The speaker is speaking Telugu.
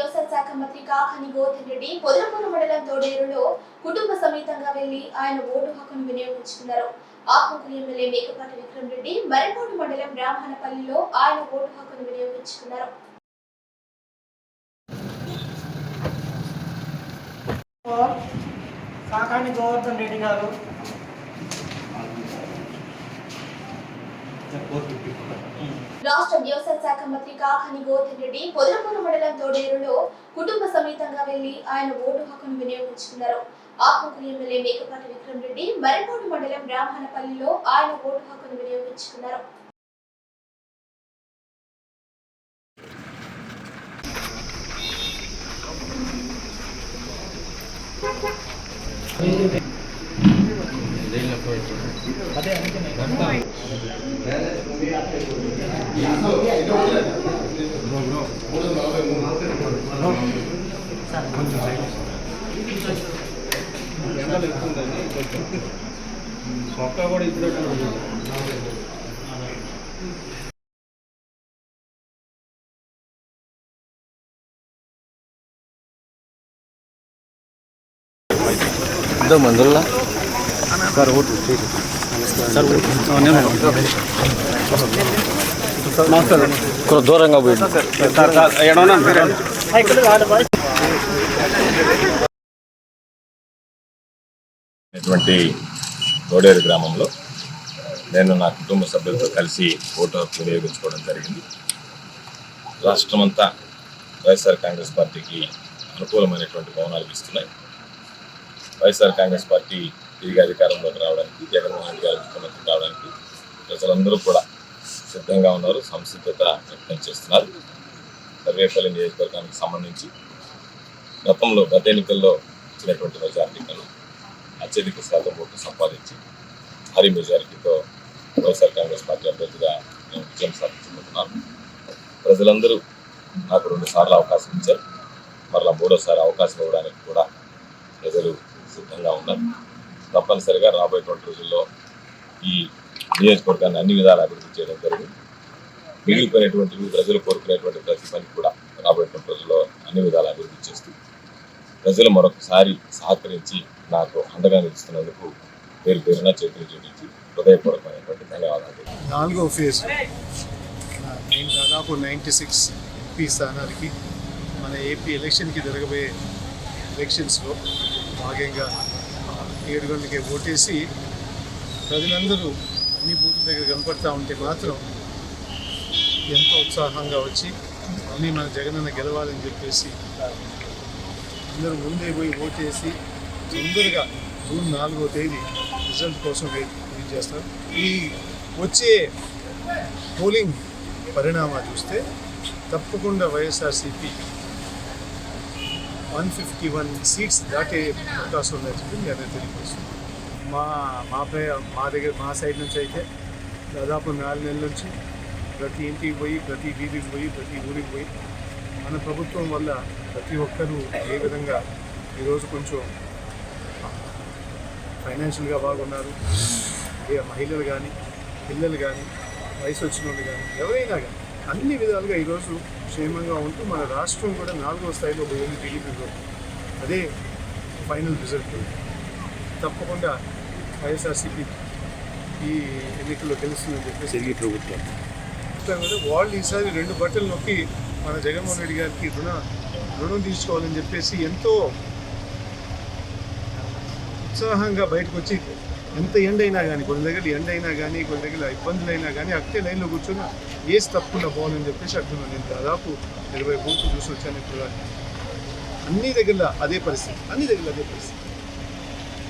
వ్యవసాయ శాఖ మంత్రి కాకాని గోవర్ధన్ రెడ్డి పొదలపూరు మండలం తోడేరులో కుటుంబ సమేతంగా వెళ్ళి ఆయన ఓటు హక్కును వినియోగించుకున్నారు. ఆత్మకూరు ఎమ్మెల్యే మేకపాటి విక్రమ్ రెడ్డి మరికోడు మండలం బ్రాహ్మణపల్లిలో ఆయన ఓటు హక్కును వినియోగించుకున్నారు. కాకాని గోవర్ధన్ రెడ్డి గారు రాష్ట్ర వ్యవసాయ శాఖ మంత్రి కాకాని గోవర్ధన్ రెడ్డి పొదలపూరు మండలం తోడేరులో కుటుంబ సమేతంగా వెళ్ళి ఆయన ఓటు హక్కును వినియోగించుకున్నారు. ఆత్మకూరు ఎమ్మెల్యే మేకపాటి విక్రమ్ రెడ్డి మరికోడు మండలం బ్రాహ్మణపల్లిలో ఆయన ఓటు హక్కును వినియోగించుకున్నారు. సొక్క కూడా ఇప్పుడు ఇదో మందుల్లా? సార్ ఓటు సార్ కొంచెం దూరంగా పోయింది అటువంటి గోడేరు గ్రామంలో నేను నా కుటుంబ సభ్యులతో కలిసి ఓటు హక్కు వినియోగించుకోవడం జరిగింది. రాష్ట్రమంతా వైఎస్ఆర్ కాంగ్రెస్ పార్టీకి అనుకూలమైనటువంటి భవనాలు ఇస్తున్నాయి. వైఎస్ఆర్ కాంగ్రెస్ పార్టీ తిరిగి అధికారంలోకి రావడానికి జగన్మోహన్ రెడ్డి గారు ముఖ్యమంత్రి కావడానికి ప్రజలందరూ కూడా సిద్ధంగా ఉన్నారు సంసిద్ధత వ్యక్తం చేస్తున్నారు. సర్వేపల్లి నియోజకవర్గానికి సంబంధించి గతంలో గత ఎన్నికల్లో ఇచ్చినటువంటి మెజార్టీ కన్నా అత్యధిక శాతం ఓట్లు సంపాదించి భారీ మెజారిటీతో వైఎస్ఆర్ కాంగ్రెస్ పార్టీ అభ్యర్థిగా నేను విజయం సాధించబోతున్నాను. ప్రజలందరూ నాకు రెండు సార్లు అవకాశం ఇచ్చారు. మరలా మూడోసారి అవకాశం ఇవ్వడానికి కూడా ప్రజలు సిద్ధంగా ఉన్నారు. తప్పనిసరిగా రాబోయేటువంటి రోజుల్లో ఈ నియోజకవర్గాన్ని అన్ని విధాలు అభివృద్ధి చేయడం జరిగింది. మిగిలిపోయినటువంటి ప్రజలు కోరుకునేటువంటి ప్రతి పని కూడా రాబోయేటువంటి రోజుల్లో అన్ని విధాలు అభివృద్ధి చేస్తూ ప్రజలు మరొకసారి సహకరించి నాకు అండగా నిలుస్తున్నందుకు పేరు పేరున చేతులు చూపించి హృదయపూర్వకమైనటువంటి ధన్యవాదాలు. నాలుగో ఫేజ్. నేను దాదాపు నైంటీ సిక్స్ ఎంపీ స్థానాలకి మన ఏపీ ఎలక్షన్కి జరగబోయే ఎలక్షన్స్లో భాగంగా ఏడు గంటలకి ఓటేసి ప్రజలందరూ అన్ని బూతుల దగ్గర కనపడతా ఉంటే మాత్రం ఎంతో ఉత్సాహంగా వచ్చి మళ్ళీ మన జగనన్న గెలవాలని చెప్పేసి అందరూ ముందే పోయి ఓటేసి తొందరగా జూన్ నాలుగో తేదీ రిజల్ట్ కోసం వెయిట్ వెయిట్ చేస్తారు? ఈ వచ్చే పోలింగ్ పరిణామాలు చూస్తే తప్పకుండా YSRCP one fifty one seats దాటే అవకాశం ఉందని చెప్పి మీ అందరికీ మా మా మా దగ్గర మా సైడ్ నుంచి అయితే దాదాపు నాలుగు నెలల నుంచి ప్రతి ఇంటికి పోయి ప్రతి వీధికి పోయి ప్రతి ఊరికి పోయి మన ప్రభుత్వం వల్ల ప్రతి ఒక్కరూ ఏ విధంగా ఈరోజు కొంచెం ఫైనాన్షియల్గా బాగున్నారు. ఏ మహిళలు కానీ పిల్లలు కానీ వయసు వచ్చిన వాళ్ళు కానీ ఎవరైనా కానీ అన్ని విధాలుగా ఈరోజు క్షేమంగా ఉంటూ మన రాష్ట్రం కూడా నాలుగో స్థాయిలో పోయింది టీడీపీలో అదే ఫైనల్ రిజల్ట్. తప్పకుండా వైఎస్ఆర్సీపీ ఈ ఎన్నికల్లో గెలుస్తుందని చెప్పేసి తిరిగి ప్రభుత్వం. వాళ్ళు ఈసారి రెండు బట్టలు నొక్కి మన జగన్మోహన్ రెడ్డి గారికి రుణ రుణం తీసుకోవాలని చెప్పేసి ఎంతో ఉత్సాహంగా బయటకు వచ్చి ఎంత ఎండ అయినా కానీ కొన్ని దగ్గర ఎండ అయినా కానీ కొన్ని దగ్గర ఇబ్బందులు అయినా కానీ అక్కడే లైన్లో కూర్చొని ఏసి తప్పకుండా పోవాలని చెప్పేసి అంటున్నాను నేను దాదాపు ఇరవై బూట్లు చూసి వచ్చాను ఇప్పుడు. అన్ని దగ్గర అదే పరిస్థితి. అన్ని దగ్గర అదే పరిస్థితి.